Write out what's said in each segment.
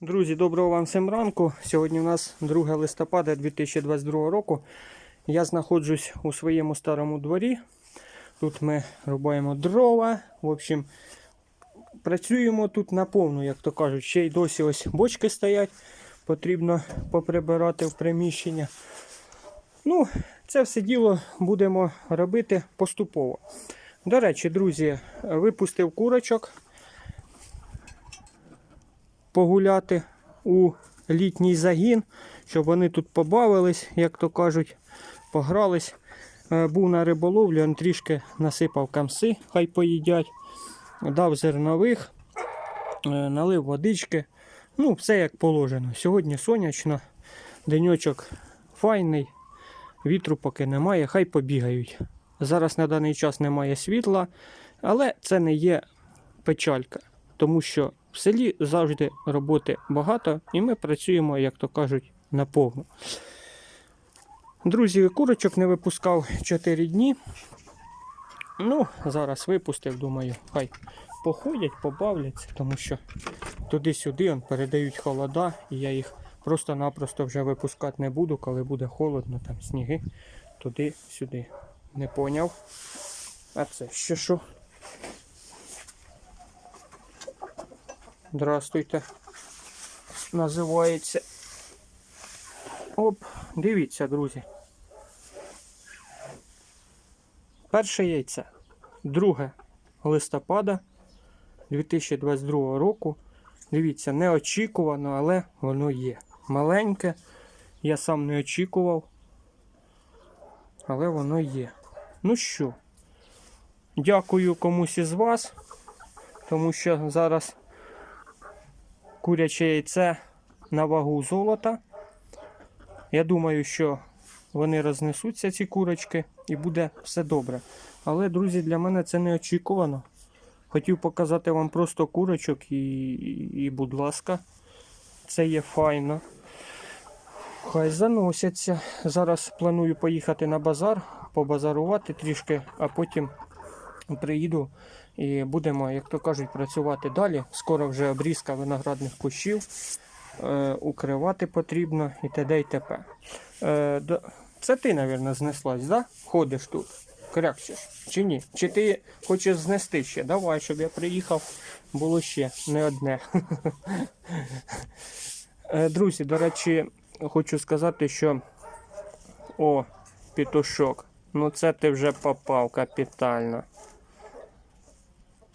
Друзі, доброго вам всім ранку. Сьогодні у нас 2 листопада 2022 року. Я знаходжусь у своєму старому дворі. Тут ми рубаємо дрова. В общем, працюємо тут наповну, як то кажуть. Ще й досі ось бочки стоять. Потрібно поприбирати в приміщення. Ну, це все діло будемо робити поступово. До речі, друзі, випустив курочок погуляти у літній загін, щоб вони тут побавились, як то кажуть, погрались. Е, Був на риболовлі, он трішки насипав камси, хай поїдять, дав зернових, е, налив водички. Ну, все як положено. Сьогодні сонячно, деньочок файний, вітру поки немає, хай побігають. Зараз на даний час немає світла, але це не є печалька, тому що в селі завжди роботи багато, і ми працюємо, як то кажуть, наповну. Друзі, курочок не випускав 4 дні. Ну, зараз випустив, думаю, хай походять, побавляться, тому що туди-сюди передають холода, і я їх просто-напросто вже випускати не буду, коли буде холодно, там сніги, туди-сюди. Не поняв. А це ще що? Здравствуйте. Називається. Оп, дивіться, друзі. Перше яйце. 2 листопада 2022 року. Дивіться, неочікувано, але воно є. Маленьке. Я сам не очікував. Але воно є. Ну що, дякую комусь із вас, тому що зараз куряче яйце на вагу золота. Я думаю, що вони рознесуться, ці курочки, і буде все добре. Але, друзі, для мене це неочікувано. Хотів показати вам просто курочок і, і, і будь ласка, це є файно. Хай заносяться. Зараз планую поїхати на базар, побазарувати трішки, а потім приїду і будемо, як то кажуть, працювати далі. Скоро вже обрізка виноградних кущів, е, укривати потрібно і т.д. і т.п. Е, Це ти, мабуть, знеслась, да? Ходиш тут, крякчеш, чи ні? Чи ти хочеш знести ще? Давай, щоб я приїхав, було ще не одне. Е, Друзі, до речі, хочу сказати, що о, пітушок. Ну це ти вже попав капітально.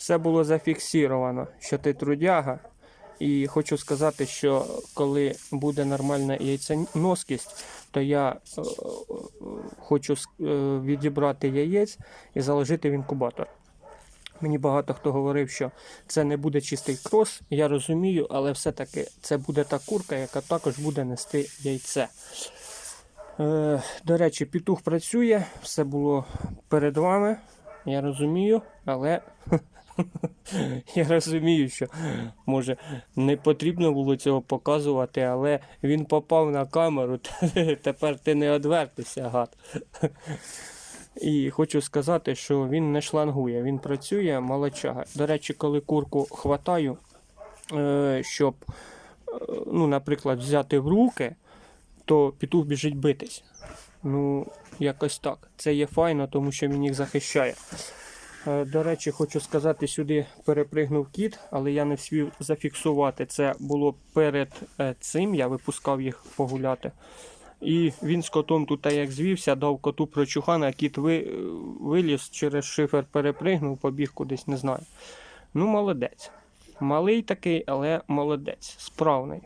Все було зафіксировано, що ти трудяга. І хочу сказати, що коли буде нормальна яйценоскість, то я е, е, хочу е, відібрати яєць і заложити в інкубатор. Мені багато хто говорив, що це не буде чистий крос, я розумію, але все-таки це буде та курка, яка також буде нести яйце. До речі, петух працює, все було перед вами. Я розумію, але я розумію, що може не потрібно було цього показувати, але він попав на камеру. Тепер ти не одвертишся, гад. І хочу сказати, що він не шлангує, він працює молодчага. До речі, коли курку хватаю, е, щоб, е, ну, наприклад, взяти в руки, то петух біжить битись. Ну, якось так. Це є файно, тому що він їх захищає. Е, До речі, хочу сказати, сюди перепригнув кіт, але я не встиг зафіксувати. Це було перед е, цим, я випускав їх погуляти. І він з котом тут як звівся, дав коту прочухана, а кіт ви, виліз через шифер перепригнув, побіг кудись, не знаю. Ну, молодець. Малий такий, але молодець, справний.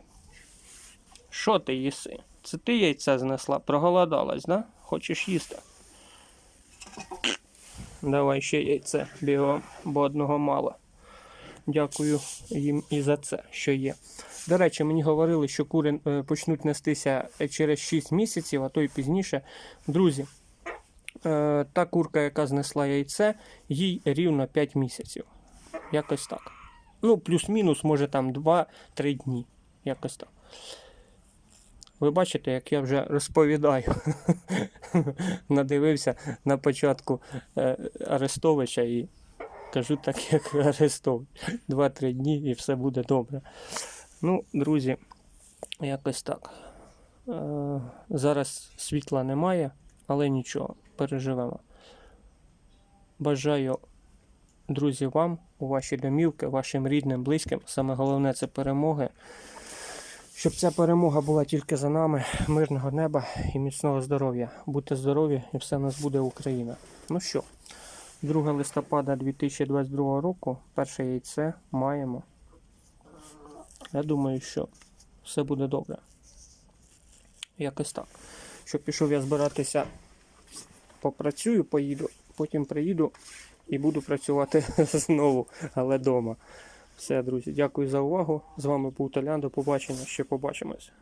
Що ти їси? Це ти яйце знесла, проголодалась, да? Хочеш їсти? Давай ще яйце бігом, бо одного мало. Дякую їм і за це, що є. До речі, мені говорили, що кури е, почнуть нестися через 6 місяців, а то й пізніше. Друзі, е, та курка, яка знесла яйце, їй рівно 5 місяців. Якось так. Ну, плюс-мінус, може там 2-3 дні. Якось так. Ви бачите, як я вже розповідаю. Надивився на початку е, Арестовича і кажу так, як Арестович. Два-три дні і все буде добре. Ну, друзі, якось так. Е, зараз світла немає, але нічого, переживемо. Бажаю, друзі, вам у ваші домівки, вашим рідним, близьким. Саме головне це перемоги. Щоб ця перемога була тільки за нами, мирного неба і міцного здоров'я. Будьте здорові і все в нас буде Україна. Ну що, 2 листопада 2022 року, перше яйце маємо. Я думаю, що все буде добре. Якось так. Що пішов я збиратися, попрацюю, поїду, потім приїду і буду працювати знову, але вдома. Все, друзі, дякую за увагу. З вами був Толян. До побачення. Ще побачимось.